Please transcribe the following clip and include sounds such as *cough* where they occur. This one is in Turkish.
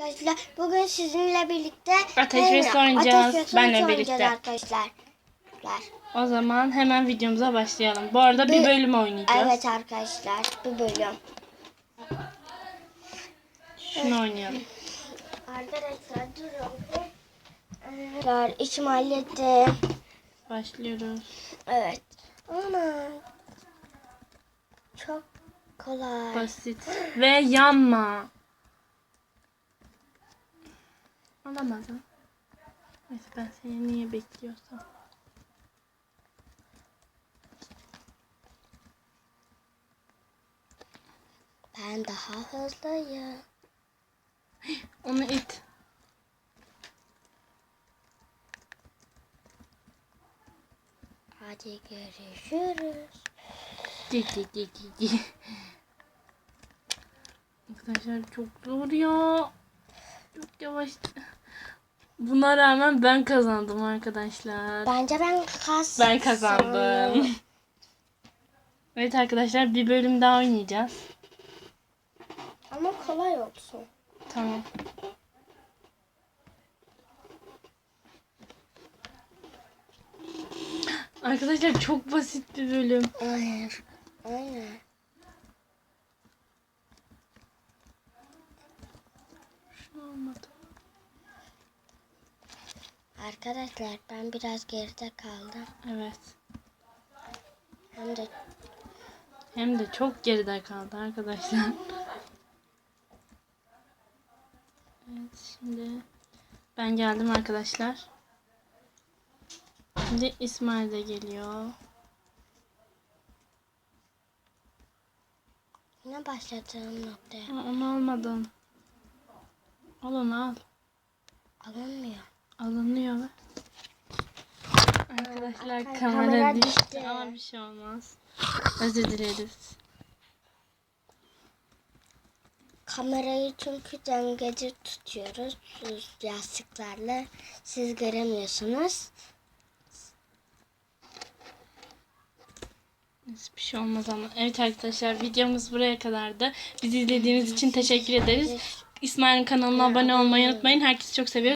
Arkadaşlar bugün sizinle birlikte Ateş ve Evet, Su oynayacağız. Ateş ve Su Benle birlikte. arkadaşlar. O zaman hemen videomuza başlayalım. Bu arada bir Bir- bölüm oynayacağız. Evet arkadaşlar bu bölüm. Şunu oynayalım. Arkadaşlar durun. Arkadaşlar içim hallettim. Başlıyoruz. Evet. Ama çok kolay. Basit. Ve yanma. Alamadım. Neyse ben seni niye bekliyorsam. Ben daha hızlıyım. *gasps* Onu it. Hadi görüşürüz. Gi, gi, gi, gi. Arkadaşlar çok zor ya. Çok yavaş. Buna rağmen ben kazandım arkadaşlar. Bence ben kas. Ben kazandım. Evet arkadaşlar bir bölüm daha oynayacağız. Ama kolay olsun. Tamam. Arkadaşlar çok basit bir bölüm. Aynen. Aynen. Arkadaşlar ben biraz geride kaldım. Evet. Hem de Hem de çok geride kaldı arkadaşlar. Evet şimdi ben geldim arkadaşlar. Şimdi İsmail de geliyor. yine başladığım noktaya onu almadım. Al onu al. alınmıyor. Alınıyor? Arkadaşlar kamera, kamera düştü düştü. ama bir şey olmaz. Özür dileriz. Kamerayı çünkü dengede tutuyoruz yastıklarla. Siz göremiyorsunuz. Neyse, Bir şey olmaz ama. Evet arkadaşlar videomuz buraya kadardı. Bizi izlediğiniz için teşekkür ederiz. İsmail'in kanalına abone olmayı unutmayın. Herkesi çok seviyoruz.